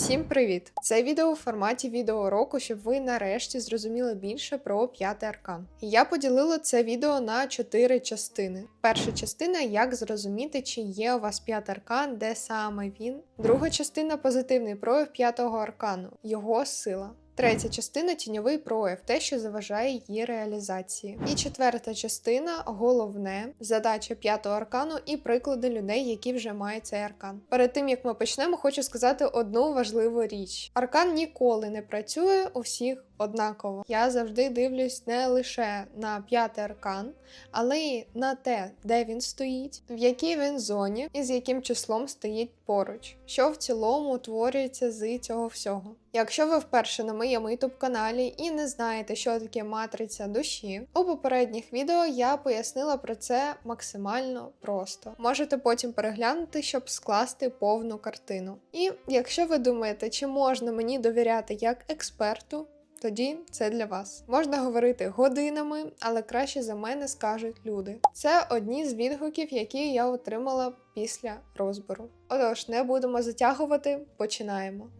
Всім привіт! Це відео у форматі відеоуроку, щоб ви нарешті зрозуміли більше про п'ятий аркан. Я поділила це відео на чотири частини. Перша частина як зрозуміти, чи є у вас п'ятий аркан, де саме він. Друга частина позитивний прояв п'ятого аркану, його сила. Третя частина тіньовий прояв, те, що заважає її реалізації. І четверта частина головне задача п'ятого аркану і приклади людей, які вже мають цей аркан. Перед тим як ми почнемо, хочу сказати одну важливу річ: аркан ніколи не працює у всіх однаково. Я завжди дивлюсь не лише на п'ятий аркан, але й на те, де він стоїть, в якій він зоні і з яким числом стоїть поруч, що в цілому утворюється з цього всього. Якщо ви вперше на моєму youtube каналі і не знаєте, що таке матриця душі, у попередніх відео я пояснила про це максимально просто. Можете потім переглянути, щоб скласти повну картину. І якщо ви думаєте, чи можна мені довіряти як експерту, тоді це для вас. Можна говорити годинами, але краще за мене скажуть люди. Це одні з відгуків, які я отримала після розбору. Отож, не будемо затягувати, починаємо.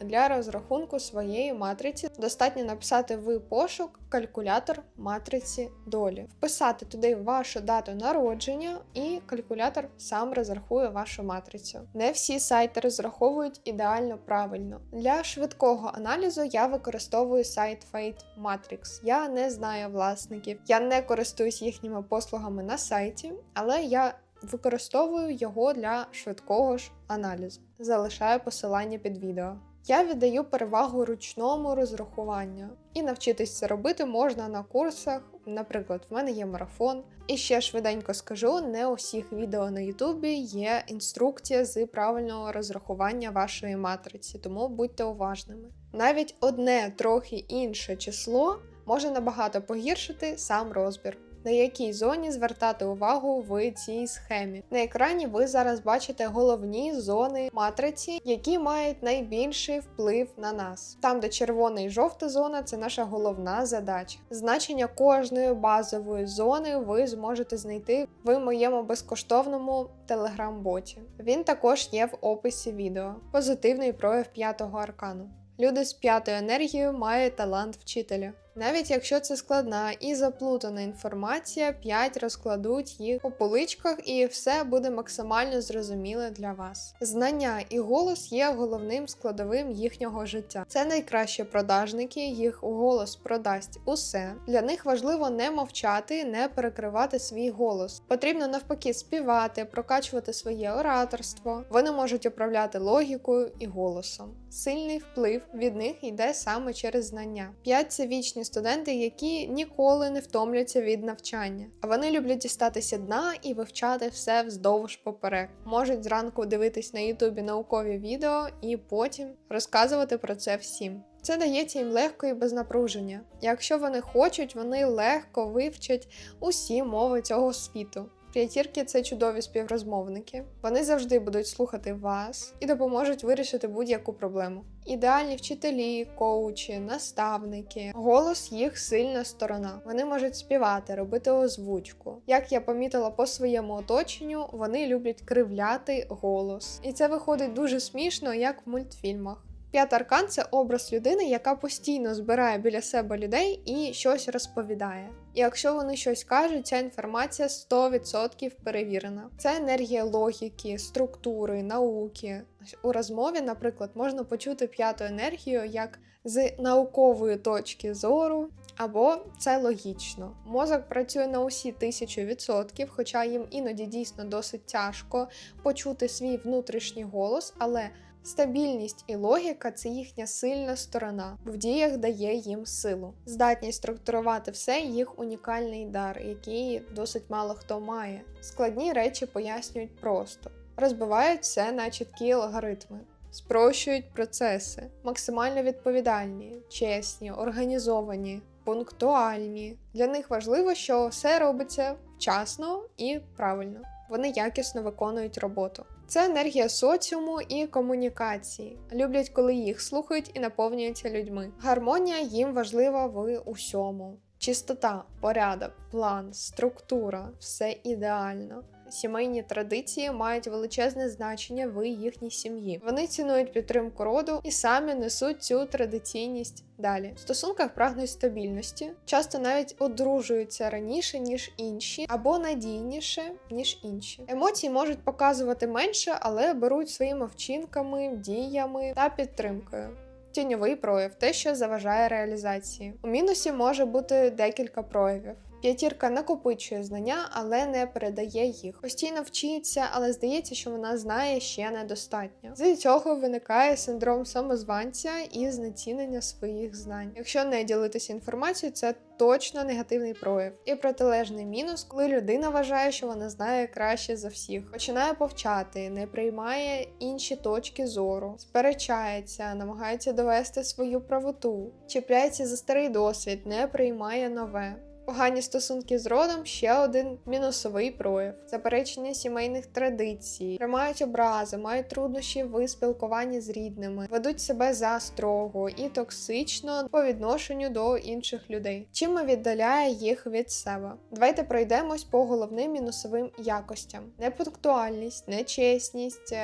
Для розрахунку своєї матриці достатньо написати в пошук калькулятор матриці долі, вписати туди вашу дату народження, і калькулятор сам розрахує вашу матрицю. Не всі сайти розраховують ідеально правильно. Для швидкого аналізу я використовую сайт Fate Matrix. Я не знаю власників, я не користуюсь їхніми послугами на сайті, але я використовую його для швидкого ж аналізу. Залишаю посилання під відео. Я віддаю перевагу ручному розрахуванню, і навчитись це робити можна на курсах. Наприклад, в мене є марафон. І ще швиденько скажу: не у всіх відео на Ютубі є інструкція з правильного розрахування вашої матриці, тому будьте уважними. Навіть одне трохи інше число може набагато погіршити сам розбір на якій зоні звертати увагу в цій схемі. На екрані ви зараз бачите головні зони матриці, які мають найбільший вплив на нас. Там, де червона і жовта зона, це наша головна задача. Значення кожної базової зони ви зможете знайти в моєму безкоштовному телеграм-боті. Він також є в описі відео. Позитивний прояв п'ятого аркану. Люди з п'ятою енергією мають талант вчителя. Навіть якщо це складна і заплутана інформація, 5 розкладуть їх по поличках, і все буде максимально зрозуміле для вас. Знання і голос є головним складовим їхнього життя. Це найкращі продажники, їх голос продасть усе. Для них важливо не мовчати, не перекривати свій голос. Потрібно навпаки співати, прокачувати своє ораторство. Вони можуть управляти логікою і голосом. Сильний вплив від них йде саме через знання. 5 – це вічні студенти, які ніколи не втомляться від навчання, а вони люблять дістатися дна і вивчати все вздовж поперек. Можуть зранку дивитись на Ютубі наукові відео і потім розказувати про це всім. Це дається їм легко і без напруження. Якщо вони хочуть, вони легко вивчать усі мови цього світу. П'ятірки це чудові співрозмовники. Вони завжди будуть слухати вас і допоможуть вирішити будь-яку проблему. Ідеальні вчителі, коучі, наставники, голос їх сильна сторона. Вони можуть співати, робити озвучку. Як я помітила по своєму оточенню, вони люблять кривляти голос, і це виходить дуже смішно, як в мультфільмах. П'ятий аркан це образ людини, яка постійно збирає біля себе людей і щось розповідає. І якщо вони щось кажуть, ця інформація 100% перевірена. Це енергія логіки, структури, науки. У розмові, наприклад, можна почути п'яту енергію як з наукової точки зору. Або це логічно. Мозок працює на усі тисячу відсотків, хоча їм іноді дійсно досить тяжко почути свій внутрішній голос, але Стабільність і логіка це їхня сильна сторона, в діях дає їм силу. Здатність структурувати все їх унікальний дар, який досить мало хто має. Складні речі пояснюють просто, розбивають все на чіткі алгоритми, спрощують процеси, максимально відповідальні, чесні, організовані, пунктуальні. Для них важливо, що все робиться вчасно і правильно. Вони якісно виконують роботу. Це енергія соціуму і комунікації. Люблять, коли їх слухають і наповнюються людьми. Гармонія їм важлива в усьому. Чистота, порядок, план, структура все ідеально. Сімейні традиції мають величезне значення в їхній сім'ї. Вони цінують підтримку роду і самі несуть цю традиційність далі. В стосунках прагнуть стабільності, часто навіть одружуються раніше ніж інші, або надійніше ніж інші. Емоції можуть показувати менше, але беруть своїми вчинками, діями та підтримкою. Тіньовий прояв те, що заважає реалізації. У мінусі може бути декілька проявів. П'ятірка накопичує знання, але не передає їх. Постійно вчиться, але здається, що вона знає ще недостатньо. З цього виникає синдром самозванця і знецінення своїх знань. Якщо не ділитися інформацією, це точно негативний прояв. І протилежний мінус, коли людина вважає, що вона знає краще за всіх, починає повчати, не приймає інші точки зору, сперечається, намагається довести свою правоту, чіпляється за старий досвід, не приймає нове. Погані стосунки з родом ще один мінусовий прояв: заперечення сімейних традицій, тримають образи, мають труднощі в спілкуванні з рідними, ведуть себе за строго і токсично по відношенню до інших людей, чим віддаляє їх від себе. Давайте пройдемось по головним мінусовим якостям: непунктуальність, нечесність.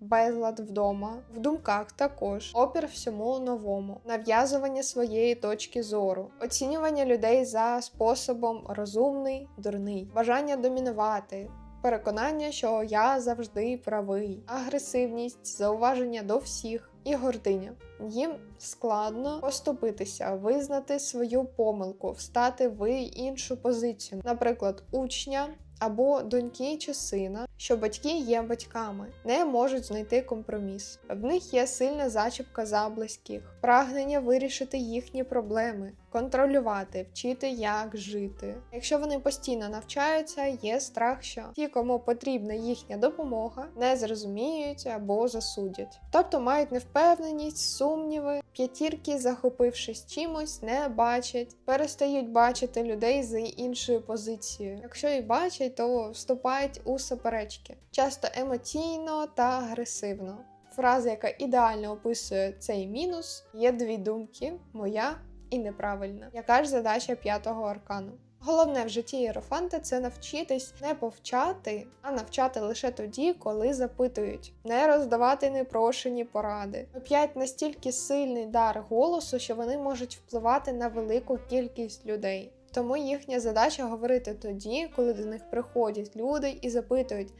Безлад вдома, в думках також, опір всьому новому, нав'язування своєї точки зору, оцінювання людей за способом розумний, дурний, бажання домінувати, переконання, що я завжди правий, агресивність, зауваження до всіх і гординя. Їм складно поступитися, визнати свою помилку, встати в іншу позицію, наприклад, учня. Або доньки чи сина, що батьки є батьками, не можуть знайти компроміс. В них є сильна зачіпка за близьких, прагнення вирішити їхні проблеми, контролювати, вчити, як жити. Якщо вони постійно навчаються, є страх, що ті, кому потрібна їхня допомога, не зрозуміють або засудять. Тобто мають невпевненість, сумніви, п'ятірки, захопившись чимось, не бачать, перестають бачити людей з іншою позицією. Якщо і бачать, то вступають у суперечки, часто емоційно та агресивно. Фраза, яка ідеально описує цей мінус, є дві думки: моя і неправильна. Яка ж задача п'ятого аркану? Головне в житті Єрофанта це навчитись не повчати, а навчати лише тоді, коли запитують, не роздавати непрошені поради. П'ять настільки сильний дар голосу, що вони можуть впливати на велику кількість людей. Тому їхня задача говорити тоді, коли до них приходять люди і запитують.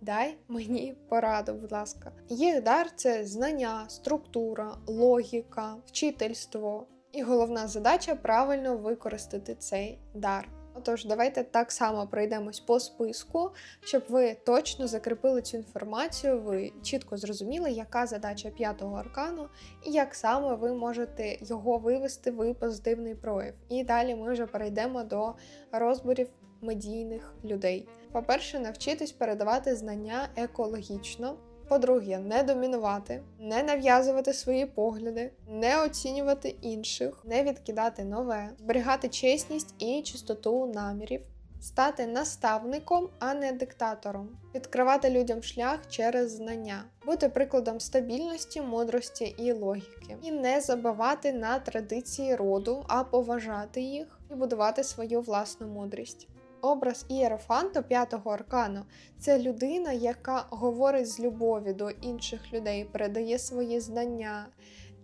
Дай мені пораду, будь ласка. Їх дар це знання, структура, логіка, вчительство. І головна задача правильно використати цей дар. Отож, давайте так само пройдемось по списку, щоб ви точно закріпили цю інформацію, ви чітко зрозуміли, яка задача п'ятого аркану і як саме ви можете його вивести в позитивний прояв. І далі ми вже перейдемо до розборів медійних людей. По-перше, навчитись передавати знання екологічно. По-друге, не домінувати, не нав'язувати свої погляди, не оцінювати інших, не відкидати нове, зберігати чесність і чистоту намірів, стати наставником, а не диктатором, відкривати людям шлях через знання, бути прикладом стабільності, мудрості і логіки, і не забивати на традиції роду, а поважати їх і будувати свою власну мудрість. Образ Ієрофанту п'ятого аркану це людина, яка говорить з любові до інших людей, передає свої знання.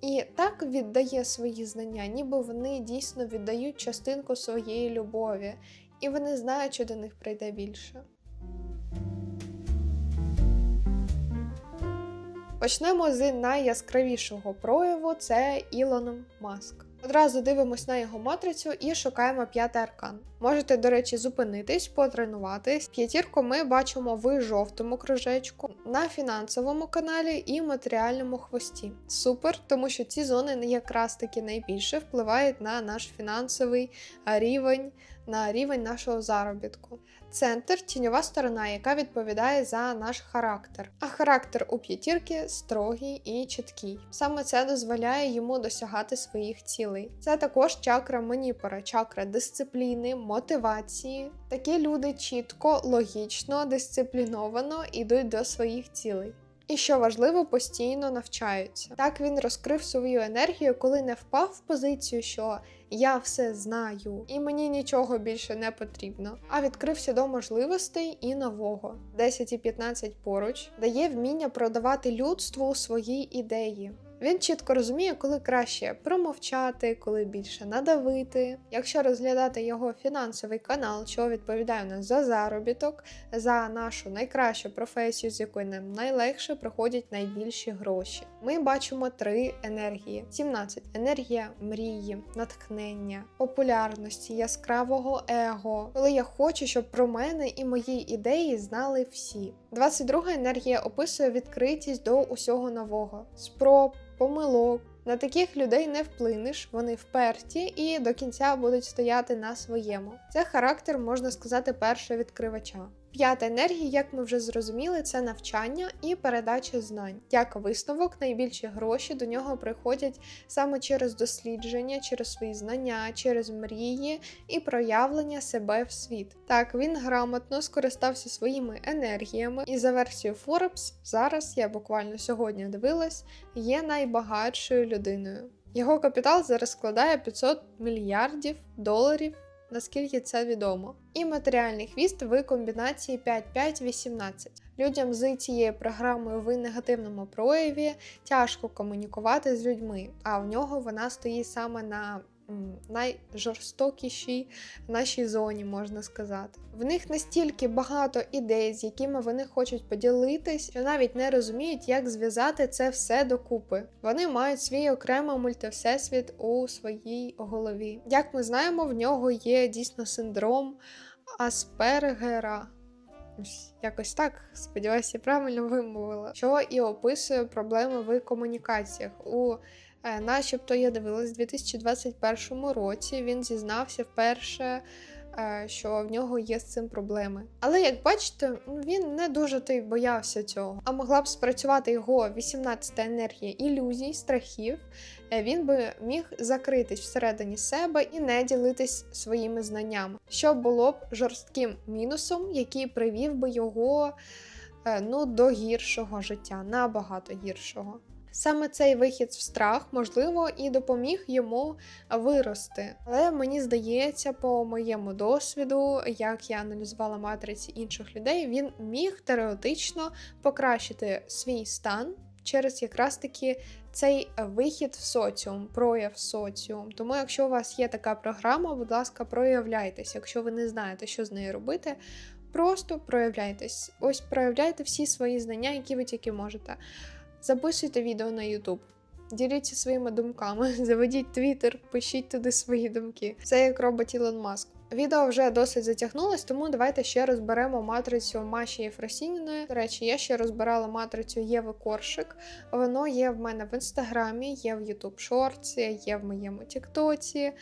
І так віддає свої знання, ніби вони дійсно віддають частинку своєї любові, і вони знають, що до них прийде більше. Почнемо з найяскравішого прояву це Ілон Маск. Одразу дивимось на його матрицю і шукаємо п'ятий аркан. Можете, до речі, зупинитись, потренуватись. П'ятірку ми бачимо в жовтому кружечку, на фінансовому каналі і матеріальному хвості. Супер, тому що ці зони якраз таки найбільше впливають на наш фінансовий рівень, на рівень нашого заробітку. Центр тіньова сторона, яка відповідає за наш характер. А характер у п'ятірки строгий і чіткий. Саме це дозволяє йому досягати своїх цілей. Це також чакра маніпора, чакра дисципліни, мотивації. Такі люди чітко, логічно, дисципліновано йдуть до своїх цілей. І що важливо, постійно навчаються. Так він розкрив свою енергію, коли не впав в позицію, що я все знаю, і мені нічого більше не потрібно. А відкрився до можливостей і нового. 10 і 15 поруч дає вміння продавати людству свої ідеї. Він чітко розуміє, коли краще промовчати, коли більше надавити. Якщо розглядати його фінансовий канал, що відповідає у нас за заробіток, за нашу найкращу професію, з якої нам найлегше приходять найбільші гроші. Ми бачимо три енергії: 17 енергія мрії, натхнення, популярності, яскравого его, коли я хочу, щоб про мене і мої ідеї знали всі. 22 енергія описує відкритість до усього нового, спроб помилок. На таких людей не вплинеш, вони вперті і до кінця будуть стояти на своєму. Це характер, можна сказати, першого відкривача. П'ята енергія, як ми вже зрозуміли, це навчання і передача знань. Як висновок, найбільші гроші до нього приходять саме через дослідження, через свої знання, через мрії і проявлення себе в світ. Так, він грамотно скористався своїми енергіями, і за версією Forbes, зараз я буквально сьогодні дивилась, є найбагатшою людиною. Його капітал зараз складає 500 мільярдів доларів наскільки це відомо. І матеріальний хвіст в комбінації 5-5-18. Людям з цією програмою в негативному прояві тяжко комунікувати з людьми, а в нього вона стоїть саме на найжорстокішій нашій зоні, можна сказати. В них настільки багато ідей, з якими вони хочуть поділитись, що навіть не розуміють, як зв'язати це все докупи. Вони мають свій окремий мультивсесвіт у своїй голові. Як ми знаємо, в нього є дійсно синдром Аспергера. Якось так, сподіваюся, правильно вимовила, що і описує проблеми в комунікаціях. У начебто я дивилась у 2021 році. Він зізнався вперше, е, що в нього є з цим проблеми. Але як бачите, він не дуже то й боявся цього. А могла б спрацювати його 18-та енергія ілюзій, страхів. Е, він би міг закритись всередині себе і не ділитись своїми знаннями, що було б жорстким мінусом, який привів би його ну, до гіршого життя, набагато гіршого. Саме цей вихід в страх, можливо, і допоміг йому вирости. Але мені здається, по моєму досвіду, як я аналізувала матриці інших людей, він міг теоретично покращити свій стан через якраз таки цей вихід в соціум, прояв соціум. Тому, якщо у вас є така програма, будь ласка, проявляйтесь. Якщо ви не знаєте, що з нею робити. Просто проявляйтесь. Ось проявляйте всі свої знання, які ви тільки можете. Записуйте відео на YouTube. Діліться своїми думками, заведіть твіттер, пишіть туди свої думки. Це як робить Ілон Маск. Відео вже досить затягнулось, тому давайте ще розберемо матрицю Маші Єфросініної. До речі, я ще розбирала матрицю Єви Коршик. Воно є в мене в інстаграмі, є в YouTube Shorts, є в моєму Тіктоці.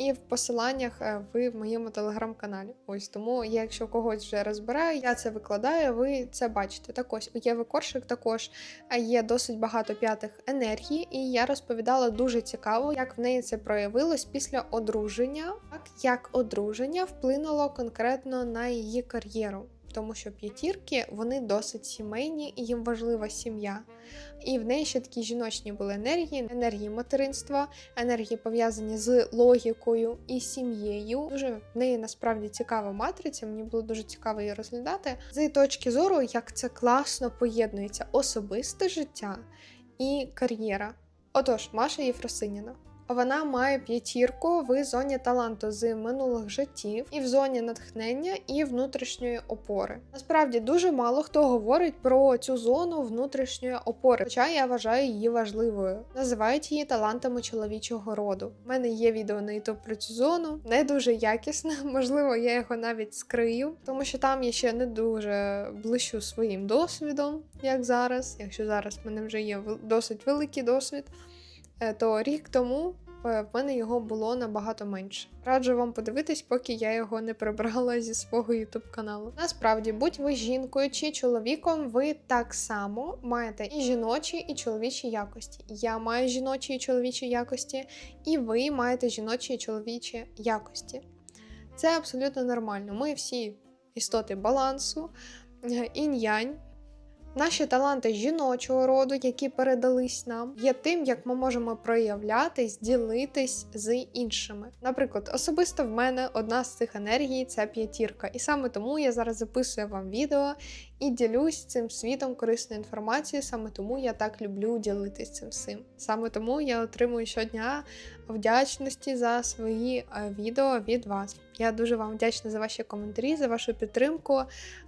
Е, і в посиланнях ви в моєму телеграм-каналі. Ось тому, якщо когось вже розбираю, я це викладаю, ви це бачите. Так ось у Єви Коршик також е, є досить багато п'ятих енергій, і я розповідала дуже цікаво, як в неї це проявилось після одруження, так як одруження вплинуло конкретно на її кар'єру тому що п'ятірки вони досить сімейні і їм важлива сім'я. І в неї ще такі жіночні були енергії, енергії материнства, енергії пов'язані з логікою і сім'єю. Дуже в неї насправді цікава матриця. Мені було дуже цікаво її розглядати. З точки зору, як це класно поєднується особисте життя і кар'єра. Отож, Маша Єфросиніна. Вона має п'ятірку в зоні таланту з минулих життів, і в зоні натхнення і внутрішньої опори. Насправді дуже мало хто говорить про цю зону внутрішньої опори, хоча я вважаю її важливою. Називають її талантами чоловічого роду. У мене є відео на YouTube про цю зону, не дуже якісне, можливо, я його навіть скрию, тому що там я ще не дуже блищу своїм досвідом, як зараз. Якщо зараз в мене вже є досить великий досвід. Е, то рік тому е, в мене його було набагато менше. Раджу вам подивитись, поки я його не прибрала зі свого ютуб каналу. Насправді, будь ви жінкою чи чоловіком, ви так само маєте і жіночі, і чоловічі якості. Я маю жіночі і чоловічі якості, і ви маєте жіночі і чоловічі якості. Це абсолютно нормально. Ми всі істоти балансу, інь-янь. Наші таланти жіночого роду, які передались нам, є тим, як ми можемо проявлятись, ділитись з іншими. Наприклад, особисто в мене одна з цих енергій це п'ятірка, і саме тому я зараз записую вам відео і ділюсь цим світом корисною інформацією. Саме тому я так люблю ділитись цим всім. Саме тому я отримую щодня вдячності за свої е, відео від вас. Я дуже вам вдячна за ваші коментарі, за вашу підтримку.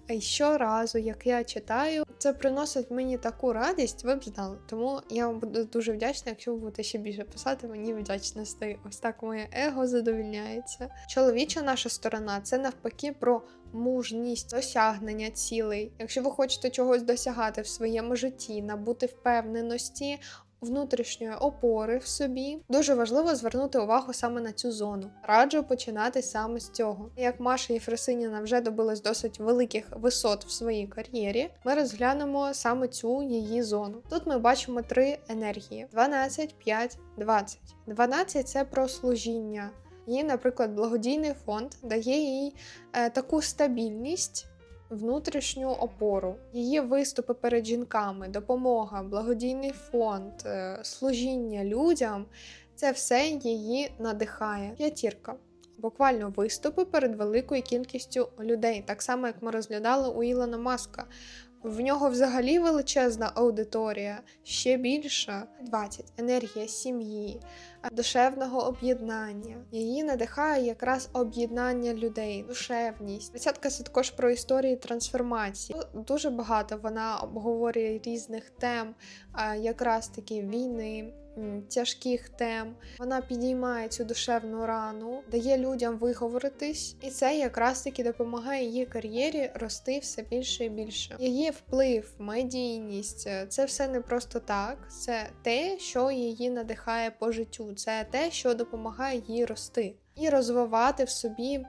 І щоразу, як я читаю, це приносить мені таку радість, ви б знали. Тому я вам буду дуже вдячна, якщо ви будете ще більше писати мені вдячностей. Ось так моє его задовільняється. Чоловіча наша сторона це навпаки про мужність, досягнення цілей. Якщо ви хочете чогось досягати в своєму житті, набути впевненості. Внутрішньої опори в собі дуже важливо звернути увагу саме на цю зону. Раджу починати саме з цього. Як Маша Єфросиніна вже добилась досить великих висот в своїй кар'єрі, ми розглянемо саме цю її зону. Тут ми бачимо три енергії: 12, 5, 20. 12 – це про служіння. Її, наприклад, благодійний фонд дає їй е, таку стабільність. Внутрішню опору, її виступи перед жінками, допомога, благодійний фонд, е, служіння людям це все її надихає. П'ятірка. Буквально виступи перед великою кількістю людей, так само як ми розглядали у Ілона Маска. В нього взагалі величезна аудиторія, ще більша 20. енергія сім'ї, душевного об'єднання. Її надихає якраз об'єднання людей, душевність. Десятка це також про історії трансформації. Дуже багато вона обговорює різних тем, якраз таки війни. Тяжких тем вона підіймає цю душевну рану, дає людям виговоритись, і це якраз таки допомагає її кар'єрі рости все більше і більше. Її вплив, медійність це все не просто так. Це те, що її надихає по життю, це те, що допомагає їй рости і розвивати в собі.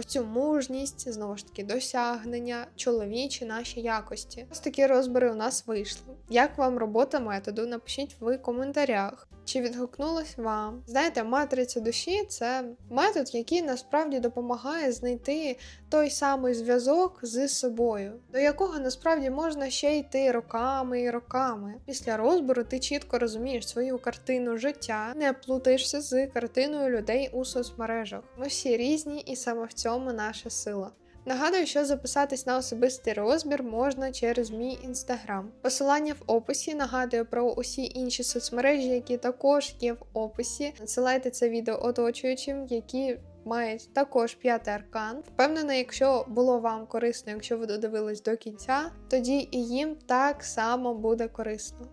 Ось цю мужність, знову ж таки, досягнення, чоловічі наші якості. Ось такі розбори у нас вийшли. Як вам робота методу? Напишіть в коментарях. Чи відгукнулось вам? Знаєте, матриця душі це метод, який насправді допомагає знайти той самий зв'язок з собою, до якого насправді можна ще йти роками і роками. Після розбору ти чітко розумієш свою картину життя, не плутаєшся з картиною людей у соцмережах. Ми всі різні, і саме в цьому наша сила. Нагадую, що записатись на особистий розбір можна через мій інстаграм. Посилання в описі. Нагадую про усі інші соцмережі, які також є в описі. Надсилайте це відео оточуючим, які мають також п'ятий аркан. Впевнена, якщо було вам корисно, якщо ви додивились до кінця, тоді і їм так само буде корисно.